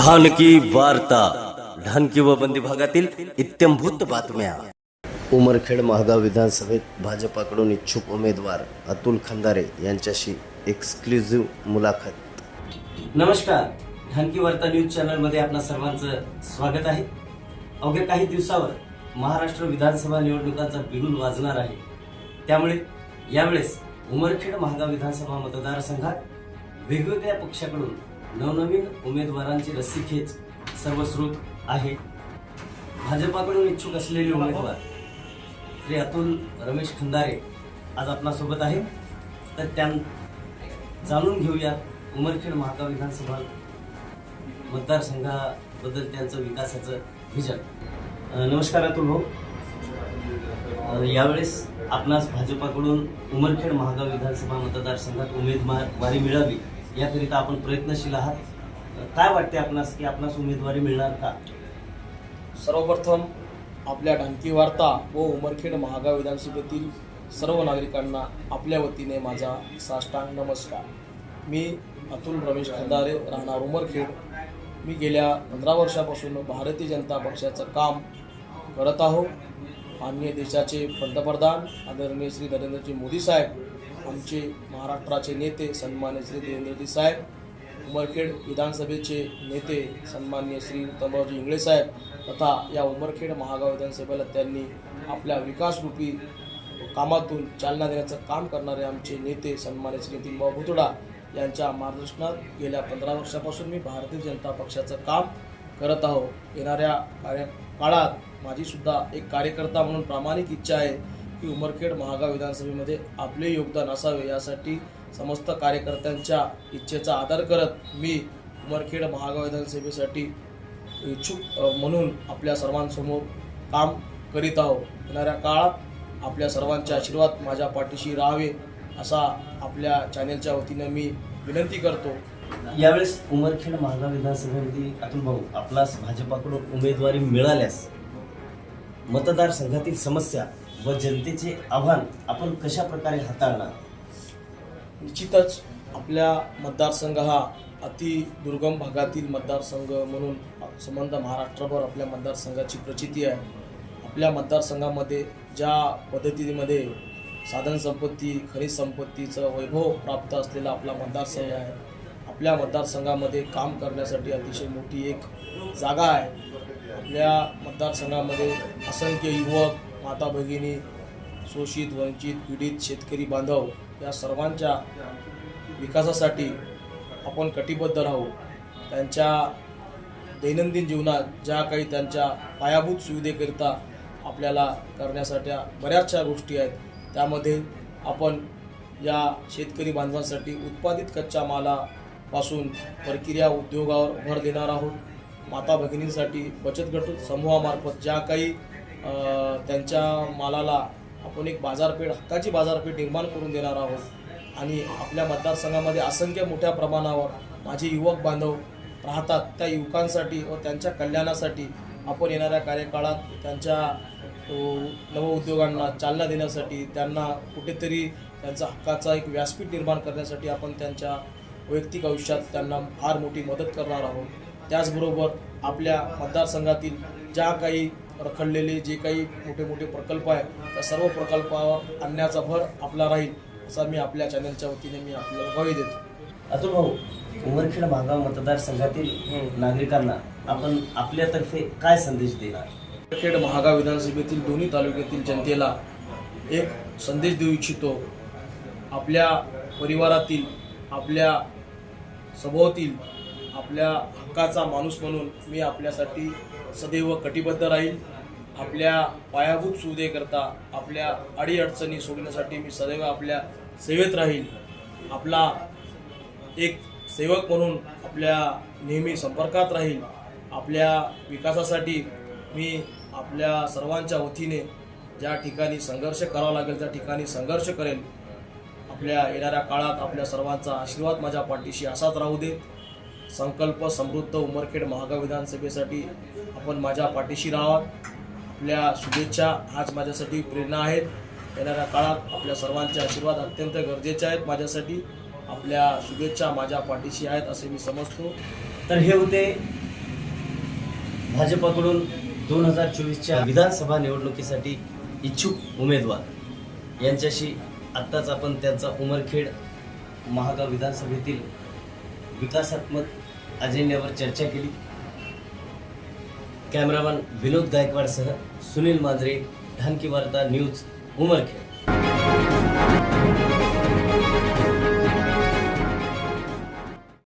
ढानकी वार्ता ढानकी व बंदी भागातील इत्यंभूत बातम्या. उमरखेड महागाव विधानसभेत भाजपाकडून इच्छुक उमेदवार अतुल खंदारे यांच्याशी एक्सक्लुझिव्ह मुलाखत. नमस्कार. ढानकी वार्ता न्यूज चॅनलमध्ये आपणा सर्वांचं स्वागत आहे. अवघ्या काही दिवसावर महाराष्ट्र विधानसभा निवडणुकांचा बिगुल वाजणार आहे. त्यामुळे यावेळेस उमरखेड महागाव विधानसभा मतदारसंघात वेगवेगळ्या पक्षाकडून नवनवीन उमेदवारांची रस्सीखेच सर्वश्रुत आहे. भाजपाकडून इच्छुक असलेले उमेदवार श्री अतुल रमेश खंदारे आज आपणासोबत आहे तर त्या जाणून घेऊया उमरखेड महागाव विधानसभा मतदारसंघाबद्दल त्यांचं विकासाचं व्हिजन नमस्कार अतुल भाऊ. यावेळेस आपणास भाजपाकडून उमरखेड महागाव विधानसभा मतदारसंघात उमेदवारी मिळावी याकरिता आपण प्रयत्नशील आहात. काय वाटते आपणास की आपणास उमेदवारी मिळणार का? सर्वप्रथम आपल्या ढानकी वार्ता व उमरखेड महागाव विधानसभेतील सर्व नागरिकांना आपल्या वतीने माझा साष्टांग नमस्कार. मी अतुल रमेश खंदारे राहणार उमरखेड. मी गेल्या पंधरा वर्षापासून भारतीय जनता पक्षाचं काम करत आहो. माननीय देशाचे पंतप्रधान आदरणीय श्री नरेंद्रजी मोदी साहेब आमचे महाराष्ट्राचे नेते सन्मान्य श्री देवेंद्रजी साहेब उमरखेड विधानसभेचे नेते सन्मान्य श्री उत्तमरावजी इंगळे साहेब तथा या उमरखेड महागाव विधानसभेला त्यांनी आपल्या विकासरूपी कामातून चालना देण्याचं काम करणारे आमचे नेते सन्मान्य श्री नितीनभाऊ भुतोडा यांच्या मार्गदर्शनात गेल्या पंधरा वर्षापासून मी भारतीय जनता पक्षाचं काम करत आहो. येणाऱ्या कार्य काळात माझीसुद्धा एक कार्यकर्ता म्हणून प्रामाणिक इच्छा आहे. की उमरखेड महागाव विधानसभेमध्ये आपले योगदान असावे यासाठी समस्त कार्यकर्त्यांच्या इच्छेचा आदर करत मी उमरखेड महागाव विधानसभेसाठी इच्छुक म्हणून आपल्या सर्वांसमोर काम करीत आहो येणाऱ्या काळात आपल्या सर्वांचे आशीर्वाद माझ्या पाठीशी राहावे असा आपल्या चॅनेलच्या वतीनं मी विनंती करतो. यावेळेस उमरखेड महागाव विधानसभेमध्ये अतुल भाऊ आपणास भाजपाकडून उमेदवारी मिळाल्यास मतदारसंघातील समस्या व जनतेचे आव्हान आपण कशा प्रकारे हाताळणार? निश्चितच आपल्या मतदारसंघ हा अति दुर्गम भागातील मतदारसंघ म्हणून संबंध महाराष्ट्रभर आपल्या मतदारसंघाची प्रचिती आहे. आपल्या मतदारसंघामध्ये ज्या पद्धतीमध्ये साधन संपत्ती खनिज संपत्तीचं वैभव प्राप्त असलेला आपला मतदारसंघ आहे. आपल्या मतदारसंघामध्ये काम करण्यासाठी अतिशय मोठी एक जागा आहे. आपल्या मतदारसंघामध्ये असंख्य युवक माता भगिनी शोषित वंचित पीडित शेतकरी बांधव या सर्वांच्या विकासासाठी आपण कटिबद्ध राहू. त्यांच्या दैनंदिन जीवनात ज्या काही त्यांच्या पायाभूत सुविधेकरिता आपल्याला करण्यासाठी बऱ्याचशा गोष्टी आहेत त्यामध्ये आपण या शेतकरी बांधवांसाठी उत्पादित कच्च्या मालापासून प्रक्रिया उद्योगावर भर देणार आहोत. माता भगिनींसाठी बचत गट समूहामार्फत ज्या काही त्यांच्या मालाला आपण एक बाजारपेठ हक्काची बाजारपेठ निर्माण करून देणार आहोत. आणि आपल्या मतदारसंघामध्ये असंख्य मोठ्या प्रमाणावर माझे युवक बांधव राहतात त्या युवकांसाठी व त्यांच्या कल्याणासाठी आपण येणाऱ्या कार्यकाळात त्यांच्या नवउद्योगांना चालना देण्यासाठी त्यांना कुठेतरी त्यांचा हक्काचा एक व्यासपीठ निर्माण करण्यासाठी आपण त्यांच्या वैयक्तिक आयुष्यात त्यांना फार मोठी मदत करणार आहोत. त्याचबरोबर आपल्या मतदारसंघातील ज्या काही रखडलेले जे काही मोठे मोठे प्रकल्प आहेत त्या सर्व प्रकल्पावर आणण्याचा भर आपला राहील असा मी आपल्या चॅनलच्या वतीने मी आपल्याला ग्वाही देतो. अतुल भाऊ उमरखेड महागाव मतदारसंघातील नागरिकांना आपण आपल्यातर्फे काय संदेश देणार? खेड महागाव विधानसभेतील दोन्ही तालुक्यातील जनतेला एक संदेश देऊ इच्छितो. आपल्या परिवारातील आपल्या सभोवतील आपल्या हक्काचा माणूस म्हणून मी आपल्यासाठी सदैव कटिबद्ध राहील. आपल्या पायाभूत सुविधेकरता आपल्या अडीअडचणी सोडण्यासाठी मी सदैव आपल्या सेवेत राहील. आपला एक सेवक म्हणून आपल्या नेहमी संपर्कात राहील. आपल्या विकासासाठी मी आपल्या सर्वांच्या वतीने ज्या ठिकाणी संघर्ष करावा लागेल त्या ठिकाणी संघर्ष करेल. आपल्या येणाऱ्या काळात आपल्या सर्वांचा आशीर्वाद माझ्या पाठीशी असाच राहू दे संकल्प समृद्ध उमरखेड महागाव विधानसभेसाठी आपण माझ्या पाठीशी राहावा आपल्या शुभेच्छा हाच माझ्यासाठी प्रेरणा आहेत. येणाऱ्या काळात आपल्या सर्वांचे आशीर्वाद अत्यंत गरजेचे आहेत माझ्यासाठी. आपल्या शुभेच्छा माझ्या पाठीशी आहेत असे मी समजतो. तर हे होते भाजपाकडून दोन हजार चोवीसच्या विधानसभा निवडणुकीसाठी इच्छुक उमेदवार. यांच्याशी आत्ताच आपण त्यांचा उमरखेड महागाव विधानसभेतील विकासात्मक अजेंड्यावर चर्चा केली. कॅमेरामॅन विनोद गायकवाडसह सुनील मांजरे ढानकी वार्ता न्यूज उमरखेड.